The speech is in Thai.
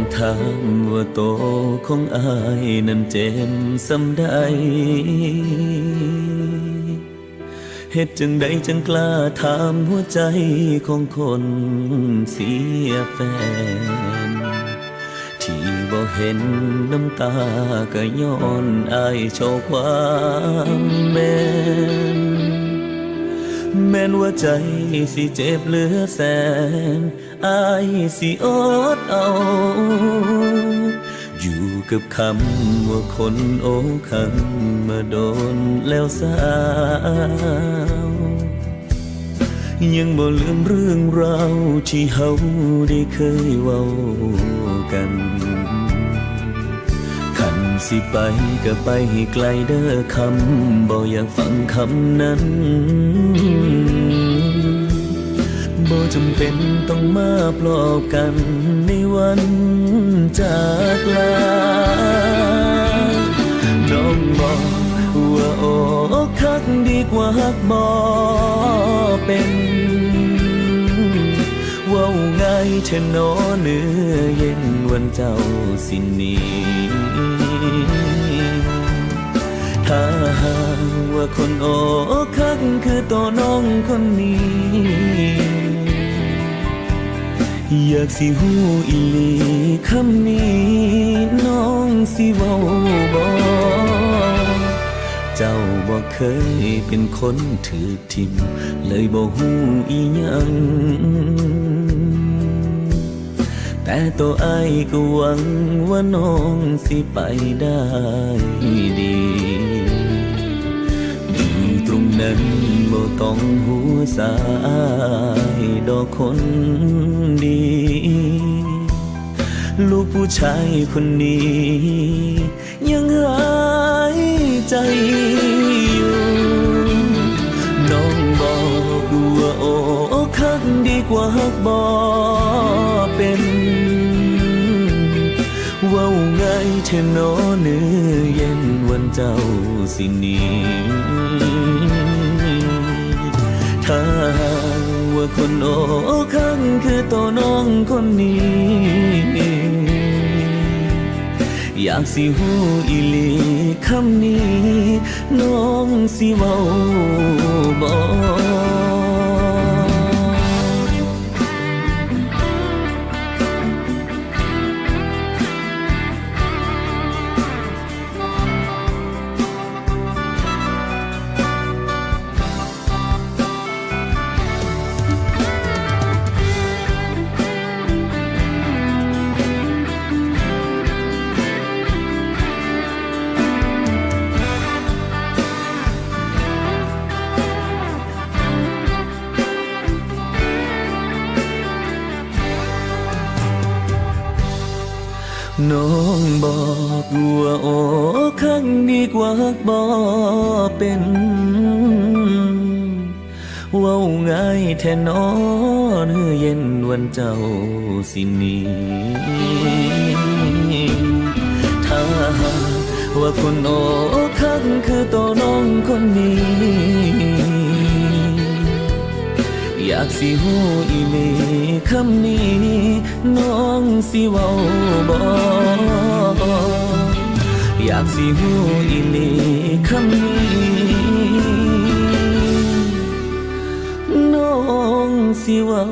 องถามว่าโตของอายนั้นเจ็บสำใดเหตุจังใดจังกล้าถามหัวใจของคนเสียแฟน ที่บ่เห็นน้ำตาก็ย้อนอายโชว์ความแม่น แม้นว่าใจสิเจ็บเหลือแสนอายสิอดเอา อยู่กับคำว่าคนโอ้คันมาโดนแล้วสาวยังบ่ลืมเรื่องราวที่เฮาได้เคยเว้ากันคันสิไปก็ไปให้ไกลเด้อคำบ่อยากฟังคำนั้น บ่จำเป็นต้องมาปลอบกันในวันจากลา น้องบอกว่าโอ้คักดีกว่าฮักบ่เป็นเว้าง่ายเทนอเนื้อเย็นวันเจ้าสิหนีถ้าหากว่าคนโอ้คักคือตัวน้องคนนี้ อยากสิหูอีหลีคำนี้น้องสิเว้าบ่เจ้าบ่เคยเป็นคนถือทิม เลยบ่หูอีหยังแต่ตัวไอ้ายก็หวังว่าน้องสิไปได้ดี นั้นบ่ต้องหัวสายดอกคนดี ลูกผู้ชายคนนี้ ยังหายใจอยู่ น้องบอกว่าโอ้คักดีกว่าฮักบอเป็นว้าไง่ายเทนอเนื้อเย็นวันเจ้าสินี้าว่าคนโอ้คังคือตัวน้องคนนี้ อยากสิหูอีลีคำนี้ น้องสิเว้าบอก น้องบอกว่าโอ้คังดีกว่าฮักบอเป็นเว้าง่ายแทนนอเนื้อเย็นวันเจ้าสินีถ้าหากว่าคนโอ้คักคือตัวน้องคนนี้ากสิหูอีลีคำนี้ น้องสิเว้าบ่อยากสิหูอีลีคำนี้ น้องสิเว้า